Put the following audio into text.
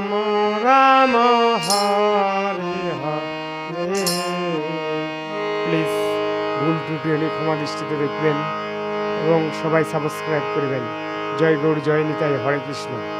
Ram Ram, Hare Hare. Please ভুল ত্রুটি হলে ক্ষমা দৃষ্টিতে দেখবেন এবং সবাই সাবস্ক্রাইব করবেন। জয় গৌর, জয় নিতাই, হরে কৃষ্ণ।